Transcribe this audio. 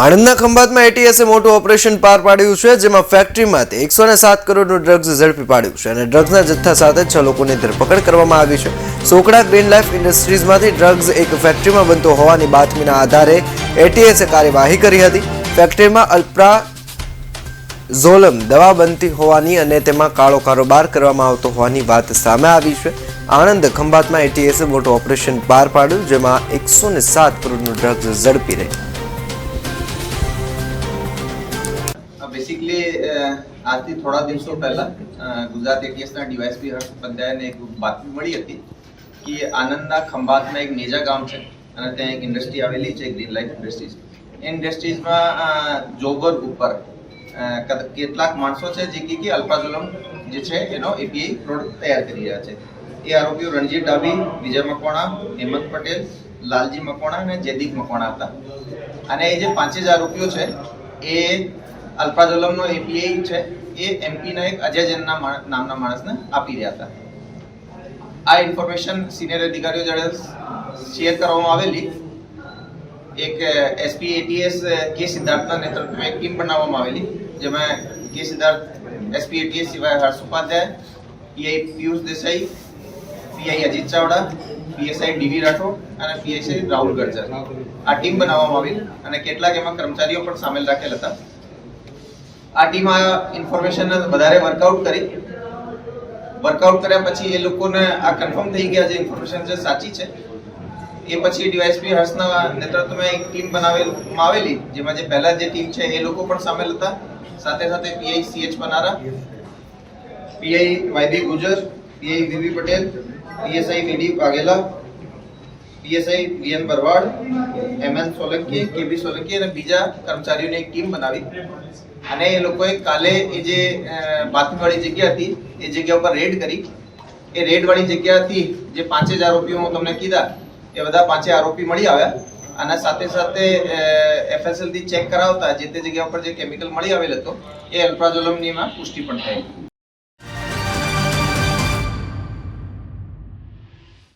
આણંદના ખંભાતમાં એટીએસે મોટું ઓપરેશન પાર પાડ્યું છે, જેમાં ફેક્ટરીમાંથી એકસો ને સાત કરોડનું ડ્રગ્સ ઝડપી પાડ્યું છે અને ડ્રગ્સના જથ્થા સાથે છ લોકોની ધરપકડ કરવામાં આવી છે. સોકડા ગ્રીન લાઈફ ઇન્ડસ્ટ્રીઝમાંથી ડ્રગ્સ એક ફેક્ટરીમાં બનતો હોવાની બાતમીના આધારે એટીએસે કાર્યવાહી કરી હતી. ફેક્ટરીમાં અલ્પ્રા ઝોલમ દવા બનતી હોવાની અને તેમાં કાળો કારોબાર કરવામાં આવતો હોવાની વાત સામે આવી છે. આણંદ ખંભાતમાં એટીએસે મોટું ઓપરેશન પાર પાડ્યું, જેમાં એકસો ને સાત કરોડનું ડ્રગ્સ ઝડપી રહી. બેસિકલી આજથી થોડા દિવસો પહેલા ગુજરાત એટીએસના ડીવાયસપી હર્ષ ઉપાધ્યાયને એક બાતમી મળી હતી કે આનંદના ખંભાતમાં એક નેજા ગામ છે અને ત્યાં એક ઇન્ડસ્ટ્રી આવેલી છે ગ્રીન લાઈફ ઇન્ડસ્ટ્રીઝ ઇન્ડસ્ટ્રીઝમાં જોબર ઉપર કેટલાક માણસો છે જે કે અલ્પાઝોલમ જે છે, એનો એપીઆઈ પ્રોડક્ટ તૈયાર કરી રહ્યા છે. એ આરોપીઓ રણજીત ડાબી વિજય મકવાણા, હેમંત પટેલ, લાલજી મકવાણા અને જયદીપ મકવાણા હતા. અને એ જે પાંચે જ આરોપીઓ છે, એ અલ્પાઝોલમનો એપીઆઈ છે, એ એમપીના એક અજય જૈનના નામના માણસને આપી રહ્યા હતા. આ ઇન્ફોર્મેશન સિનિયર અધિકારીઓ જોડે શેર કરવામાં આવેલી. એક એસપી એટીએસ કે સિદ્ધાર્થના નેતૃત્વમાં એક ટીમ બનાવવામાં આવેલી, જેમાં કે સિદ્ધાર્થ એસપી એટીએસ સિવાય Harsh Upadhyay PI Piyush Desai PI Ajit Chavda PSI DV Rathod અને પીએસઆઈ રાહુલ ગર્જર. આ ટીમ બનાવવામાં આવી અને કેટલાક એમાં કર્મચારીઓ પણ સામેલ રાખેલ હતા. આ ટીમ આ ઇન્ફોર્મેશન વધારે વર્કઆઉટ કરી. વર્કઆઉટ કર્યા પછી એ લોકોને આ કન્ફર્મ થઈ ગયા જે ઇન્ફોર્મેશન છે સાચી છે. એ પછી ડીવાયસપી હર્ષના નેતૃત્વમાં એક ટીમ બનાવેલમાં આવેલી, જેમાં જે પહેલા જે ટીમ છે એ લોકો પણ સામેલ હતા. સાથે સાથે PI CH Banara. PI YB Gujar PI VV Patel PSI VD Vaghela PSI VN Barvad MN Solanki KB Solanki અને બીજા કર્મચારીઓની એક ટીમ બનાવી. અને એ લોકોએ કાલે એ જે અ, બાતમીવાળી જગ્યા હતી એ જગ્યા ઉપર રેડ કરી. એ રેડવાળી જગ્યાથી જે પાંચે જ આરોપીઓ હું તમને કીધા એ બધા પાંચે આરોપી મળી આવ્યા. અને સાથે સાથે એફએસએલથી ચેક કરાવતા જે તે જગ્યા ઉપર જે કેમિકલ મળી આવેલ હતો એ અલ્ટ્રાઝોલમનીમાં પુષ્ટિ પણ થઈ.